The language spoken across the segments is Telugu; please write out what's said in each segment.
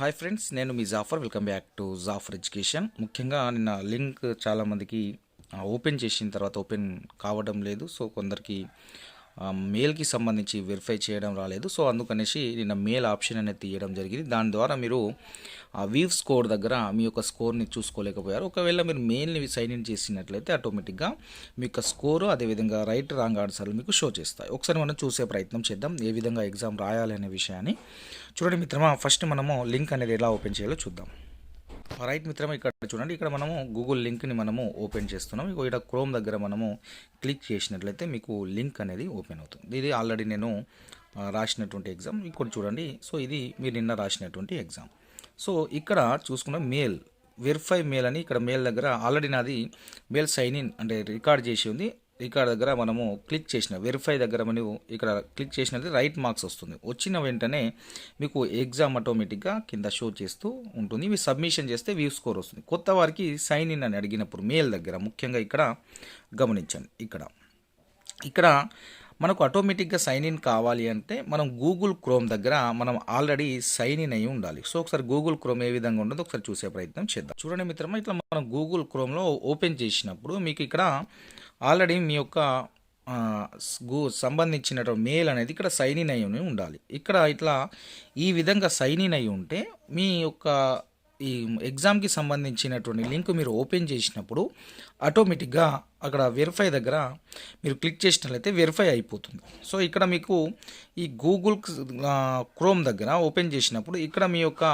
హాయ్ ఫ్రెండ్స్ నేను మీ Jafar welcome back to Jafar education ముఖ్యంగా నిన్న లింక్ చాలామందికి ఓపెన్ చేసిన తర్వాత ఓపెన్ కావడం లేదు. సో కొందరికి మెయిల్కి సంబంధించి వెరిఫై చేయడం రాలేదు. సో అందుకనేసి నిన్న మెయిల్ ఆప్షన్ అనేది తీయడం జరిగింది. దాని ద్వారా మీరు ఆ వీవ్ స్కోర్ దగ్గర మీ యొక్క స్కోర్ని చూసుకోలేకపోయారు. ఒకవేళ మీరు మెయిల్ని సైన్ ఇన్ చేసినట్లయితే ఆటోమేటిక్గా మీ యొక్క స్కోరు అదేవిధంగా రైట్ రాంగ్ ఆన్సర్లు మీకు షో చేస్తాయి. ఒకసారి మనం చూసే ప్రయత్నం చేద్దాం. ఏ విధంగా ఎగ్జామ్ రాయాలి అనే విషయాన్ని. చూడండి మిత్రమా ఫస్ట్ మనము లింక్ అనేది ఎలా ఓపెన్ చేయాలో చూద్దాం. రైట్ మిత్రమా ఇక్కడ చూడండి. ఇక్కడ మనము గూగుల్ లింక్ని మనము ఓపెన్ చేస్తున్నాం. ఇక ఇక్కడ క్రోమ్ దగ్గర మనము క్లిక్ చేసినట్లయితే మీకు లింక్ అనేది ఓపెన్ అవుతుంది. ఇది ఆల్రెడీ నేను రాసినటువంటి ఎగ్జామ్ ఇక్కడ చూడండి. సో ఇది మీరు నిన్న రాసినటువంటి ఎగ్జామ్ సో ఇక్కడ చూసుకున్న మెయిల్ వెరిఫై మెయిల్ అని ఇక్కడ మెయిల్ దగ్గర ఆల్రెడీ నాది మెయిల్ సైన్ ఇన్ అంటే రికార్డ్ చేసి ఉంది. రికార్డ్ దగ్గర మనము క్లిక్ చేసిన వెరిఫై దగ్గర మనం ఇక్కడ క్లిక్ చేసినట్లయితే రైట్ మార్క్స్ వస్తుంది. వచ్చిన వెంటనే మీకు ఎగ్జామ్ ఆటోమేటిక్గా కింద షో చేస్తూ ఉంటుంది. ఇవి సబ్మిషన్ చేస్తే వ్యూ స్కోర్ వస్తుంది. కొత్త వారికి సైన్ ఇన్ అని అడిగినప్పుడు మెయిల్ దగ్గర ముఖ్యంగా ఇక్కడ గమనించండి. ఇక్కడ ఇక్కడ మనకు ఆటోమేటిక్గా సైన్ ఇన్ కావాలి అంటే మనం గూగుల్ క్రోమ్ దగ్గర మనం ఆల్రెడీ సైన్ ఇన్ అయి ఉండాలి. సో ఒకసారి గూగుల్ క్రోమ్ ఏ విధంగా ఉంటుందో ఒకసారి చూసే ప్రయత్నం చేద్దాం. చూడండి మిత్రమా ఇట్లా మనం గూగుల్ క్రోమ్లో ఓపెన్ చేసినప్పుడు మీకు ఇక్కడ ఆల్రెడీ మీ యొక్క గూ సంబంధించినటువంటి మెయిల్ అనేది ఇక్కడ సైన్ ఇన్ అయి ఉండాలి. ఇక్కడ ఇట్లా ఈ విధంగా సైన్ ఇన్ అయి ఉంటే మీ యొక్క ఈ ఎగ్జామ్కి సంబంధించినటువంటి లింక్ మీరు ఓపెన్ చేసినప్పుడు ఆటోమేటిక్గా అక్కడ వెరిఫై దగ్గర మీరు క్లిక్ చేసినట్లయితే వెరిఫై అయిపోతుంది. సో ఇక్కడ మీకు ఈ గూగుల్ క్రోమ్ దగ్గర ఓపెన్ చేసినప్పుడు ఇక్కడ మీ యొక్క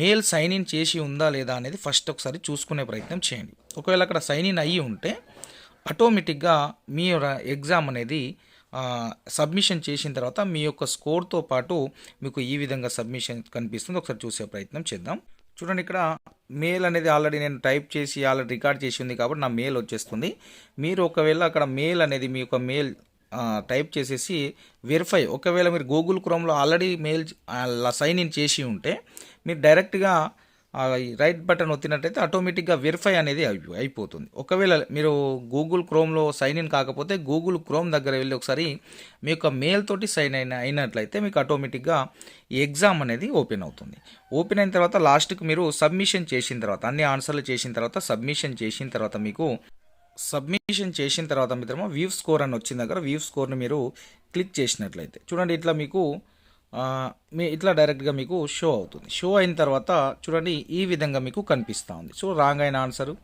మెయిల్ సైన్ ఇన్ చేసి ఉందా లేదా అనేది ఫస్ట్ ఒకసారి చూసుకునే ప్రయత్నం చేయండి. ఒకవేళ అక్కడ సైన్ ఇన్ అయ్యి ఉంటే ఆటోమేటిక్గా మీ ఎగ్జామ్ అనేది సబ్మిషన్ చేసిన తర్వాత మీ యొక్క స్కోర్తో పాటు మీకు ఈ విధంగా సబ్మిషన్ కనిపిస్తుంది. ఒకసారి చూసే ప్రయత్నం చేద్దాం. చూడండి ఇక్కడ మెయిల్ అనేది ఆల్రెడీ నేను టైప్ చేసి ఆల్రెడీ రికార్డ్ చేసి ఉంది కాబట్టి నా మెయిల్ వచ్చేస్తుంది. మీరు ఒకవేళ అక్కడ మెయిల్ అనేది మీ యొక్క మెయిల్ టైప్ చేసేసి వెరిఫై ఒకవేళ మీరు గూగుల్ క్రోమ్లో ఆల్రెడీ మెయిల్ సైన్ ఇన్ చేసి ఉంటే మీరు డైరెక్ట్గా రైట్ బటన్ ఒత్తినట్టయితే ఆటోమేటిక్గా వెరిఫై అనేది అయిపోతుంది. ఒకవేళ మీరు గూగుల్ క్రోమ్లో సైన్ ఇన్ కాకపోతే గూగుల్ క్రోమ్ దగ్గర వెళ్ళి ఒకసారి మీ యొక్క మెయిల్ తోటి సైన్ అయిన అయినట్లయితే మీకు ఆటోమేటిక్గా ఎగ్జామ్ అనేది ఓపెన్ అవుతుంది. ఓపెన్ అయిన తర్వాత లాస్ట్కి మీరు సబ్మిషన్ చేసిన తర్వాత అన్ని ఆన్సర్లు చేసిన తర్వాత సబ్మిషన్ చేసిన తర్వాత మీకు సబ్మిషన్ చేసిన తర్వాత మిత్రమా వ్యూ స్కోర్ అని వచ్చిన దగ్గర వ్యూ స్కోర్ని మీరు క్లిక్ చేసినట్లయితే. చూడండి ఇట్లా మీకు మీ ఇట్లా డైరెక్ట్గా మీకు షో అవుతుంది. షో అయిన తర్వాత చూడండి ఈ విధంగా మీకు కనిపిస్తూ ఉంది. సో రాంగ్ అయిన ఆన్సరు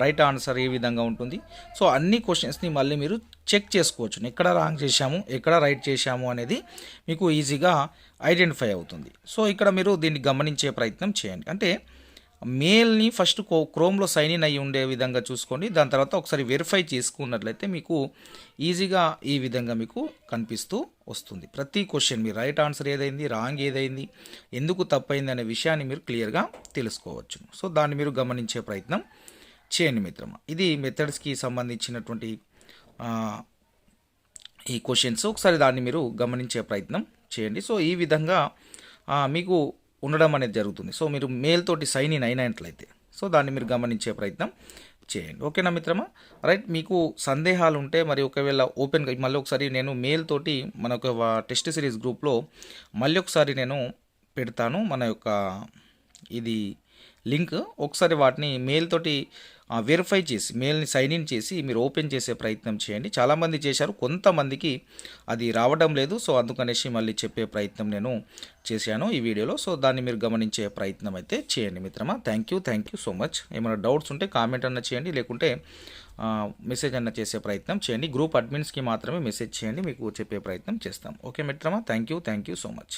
రైట్ ఆన్సర్ ఏ విధంగా ఉంటుంది. సో అన్ని క్వశ్చన్స్ని మళ్ళీ మీరు చెక్ చేసుకోవచ్చు. ఎక్కడ రాంగ్ చేశాము ఎక్కడ రైట్ చేశాము అనేది మీకు ఈజీగా ఐడెంటిఫై అవుతుంది. సో ఇక్కడ మీరు దీన్ని గమనించే ప్రయత్నం చేయండి. అంటే మెయిల్ని ఫస్ట్ కో క్రోమ్లో సైన్ ఇన్ అయ్యి ఉండే విధంగా చూసుకోండి. దాని తర్వాత ఒకసారి వెరిఫై చేసుకున్నట్లయితే మీకు ఈజీగా ఈ విధంగా మీకు కనిపిస్తూ వస్తుంది. ప్రతి క్వశ్చన్ మీ రైట్ ఆన్సర్ ఏదైంది రాంగ్ ఏదైంది ఎందుకు తప్పైంది అనే విషయాన్ని మీరు క్లియర్గా తెలుసుకోవచ్చు. సో దాన్ని మీరు గమనించే ప్రయత్నం చేయండి మిత్రమా. ఇది మెథడ్స్కి సంబంధించినటువంటి ఈ క్వశ్చన్స్. ఒకసారి దాన్ని మీరు గమనించే ప్రయత్నం చేయండి. సో ఈ విధంగా మీకు ఉండడం అనేది జరుగుతుంది. సో మీరు మెయిల్ తోటి సైన్ ఇన్ అయినట్లయితే సో దాన్ని మీరు గమనించే ప్రయత్నం చేయండి. ఓకేనా మిత్రమా? రైట్ మీకు సందేహాలు ఉంటే మరి ఒకవేళ ఓపెన్గా మళ్ళీ ఒకసారి నేను మెయిల్ తోటి మన యొక్క టెస్ట్ సిరీస్ గ్రూప్లో మళ్ళీ ఒకసారి నేను పెడతాను. మన యొక్క ఇది లింక్. ఒకసారి వాటిని మెయిల్ తోటి వెరిఫై చేసి మెయిల్ని సైన్ ఇన్ చేసి మీరు ఓపెన్ చేసే ప్రయత్నం చేయండి. చాలామంది చేశారు కొంతమందికి అది రావడం లేదు. సో అందుకనేసి మళ్ళీ చెప్పే ప్రయత్నం నేను చేశాను ఈ వీడియోలో. సో దాన్ని మీరు గమనించే ప్రయత్నం అయితే చేయండి మిత్రమా. Thank you thank you so much ఏమైనా డౌట్స్ ఉంటే కామెంట్ అన్న చేయండి లేకుంటే మెసేజ్ అన్న చేసే ప్రయత్నం చేయండి. గ్రూప్ అడ్మిన్స్కి మాత్రమే మెసేజ్ చేయండి మీకు చెప్పే ప్రయత్నం చేస్తాం. ఓకే మిత్రమా? Thank you thank you so much